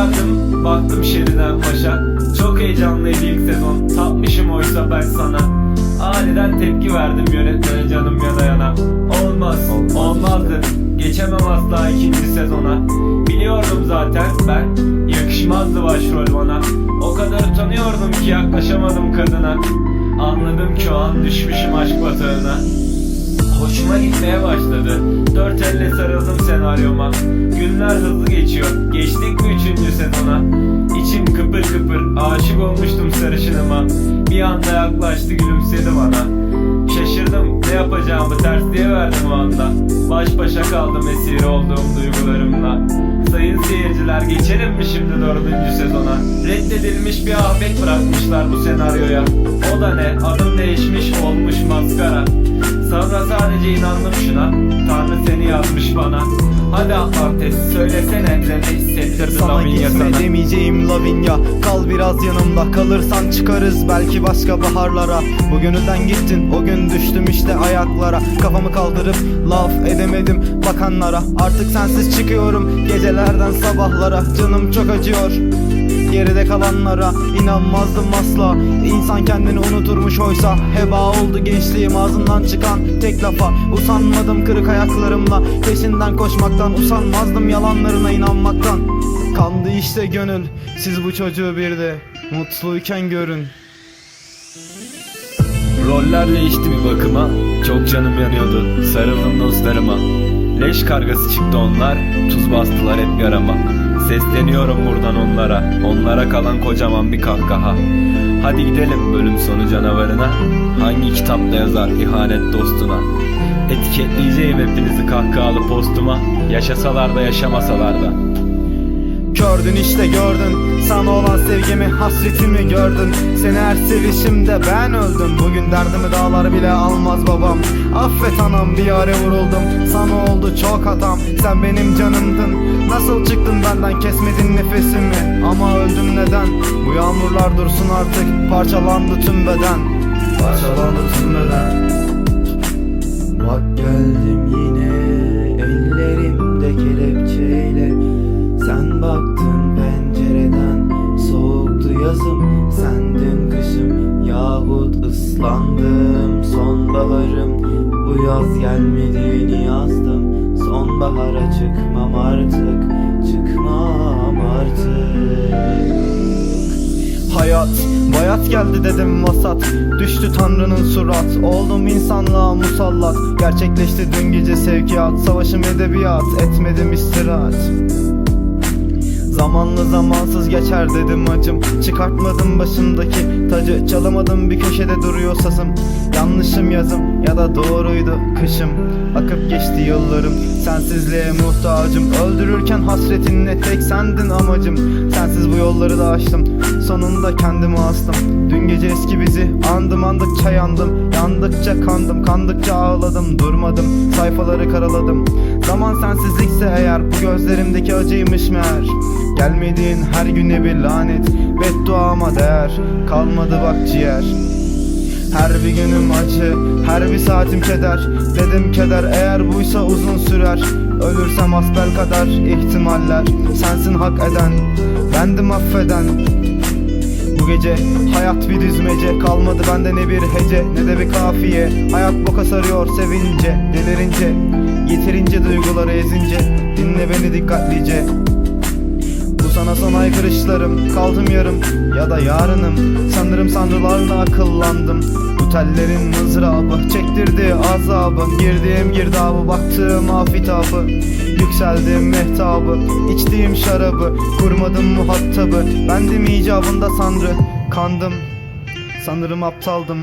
Geldim şeriden başa Çok heyecanlıydı ilk sezon. Tatmışım oysa ben sana. Aniden tepki verdim yönetmene canım yana yana Olmaz, olmazdı. Geçemem asla ikinci sezona. Biliyordum zaten ben Yakışmazdı başrol bana O kadar utanıyordum ki yaklaşamadım kadına. Anladım ki o an düşmüşüm aşk batağına. Hoşuma gitmeye başladı. Dört elle sarıldım senaryoma. Günler hızlı geçiyor. Geçtik Bir anda yaklaştı gülümsedi bana yapacağımı ters diye verdim o anda. Baş başa kaldım esir olduğum duygularımla. Sayın seyirciler geçelim mi şimdi dördüncü sezona? Reddedilmiş bir Ahmet bırakmışlar bu senaryoya. O da ne? Adım değişmiş olmuş maskara. Sonra sadece inandım şuna. Tanrı seni yazmış bana. Hadi Atlantis söylesene bize ne hissettirdi Sana Lavinia gitme sana demeyeceğim Lavinia Kal biraz yanımda kalırsan çıkarız belki başka baharlara. Bugününden gittin o gün düştüm işte ayaklara Kafamı kaldırıp laf edemedim bakanlara. Artık sensiz çıkıyorum gecelerden sabahlara. Canım çok acıyor Geride kalanlara. İnanmazdım asla İnsan kendini unuturmuş oysa. Heba oldu gençliğim ağzından çıkan tek lafa. Usanmadım kırık ayaklarımla Peşinden koşmaktan. Usanmazdım yalanlarına inanmaktan. Kandı işte gönül Siz bu çocuğu bir de Mutluyken görün. Roller değişti bir bakıma Çok canım yanıyordu Sarıldım dostlarıma. Leş kargası çıktı onlar Tuz bastılar hep yarama. Sesleniyorum buradan onlara Onlara kalan kocaman bir kahkaha. Hadi gidelim bölüm sonu canavarına Hangi kitapta yazar ihanet dostuna? Etiketleyeceğim hepinizi kahkahalı postuma Yaşasalar da yaşamasalar da Gördün işte gördün. Sana olan sevgimi hasretimi gördün. Seni her sevişimde ben öldüm. Bugün derdimi dağlar bile almaz babam. Affet anam bir yere vuruldum. Sana oldu çok hatam. Sen benim canımdın. Nasıl çıktın benden kesmedin nefesimi? Ama öldüm neden? Bu yağmurlar dursun artık. Parçalandı tüm beden. Parçalandı tüm beden. Bak geldim yine yahut ıslandım sonbaharım. Bu yaz gelmediğini yazdım. Sonbahara çıkmam artık çıkmam artık. Hayat, bayat geldi dedim vasat. Düştü tanrının surat. Oldum insanlığa musallat. Gerçekleşti dün gece sevkiyat. Savaşım edebiyat Etmedim istirahat Zamanlı zamansız geçer dedim acım. Çıkartmadım başımdaki tacı. Çalamadım bir köşede duruyor sazım. Yanlışım yazım ya da doğruydu kışım. Akıp geçti yıllarım Sensizliğe muhtacım. Öldürürken hasretinle tek sendin amacım. Sensiz bu yolları da aştım Sonunda kendimi astım. Dün gece eski bizi andım andıkça yandım Yandıkça kandım kandıkça ağladım. Durmadım sayfaları karaladım. Zaman sensizlikse eğer Bu gözlerimdeki acıymış meğer Gelmediğin her güne bir lanet Bedduama değer Kalmadı bak ciğer. Her bir günüm acı, her bir saatim keder. Dedim keder eğer buysa uzun sürer. Ölürsem asbel kadar ihtimaller Sensin hak eden, bendim affeden. Bu gece hayat bir düzmece Kalmadı bende ne bir hece ne de bir kafiye. Hayat boka sarıyor sevince delirince. Yeterince duyguları ezince Dinle beni dikkatlice sana son aykırışlarım Kaldım yarım ya da yarınım. Sanırım sanrılarla akıllandım. Bu tellerin mızrabı Çektirdi azabı. Girdiğim girdabı Baktığım afitabı. Yükseldiğim mehtabı içtiğim şarabı. Kurmadım muhatabı Bendim icabında sanrı. Kandım Sanırım aptaldım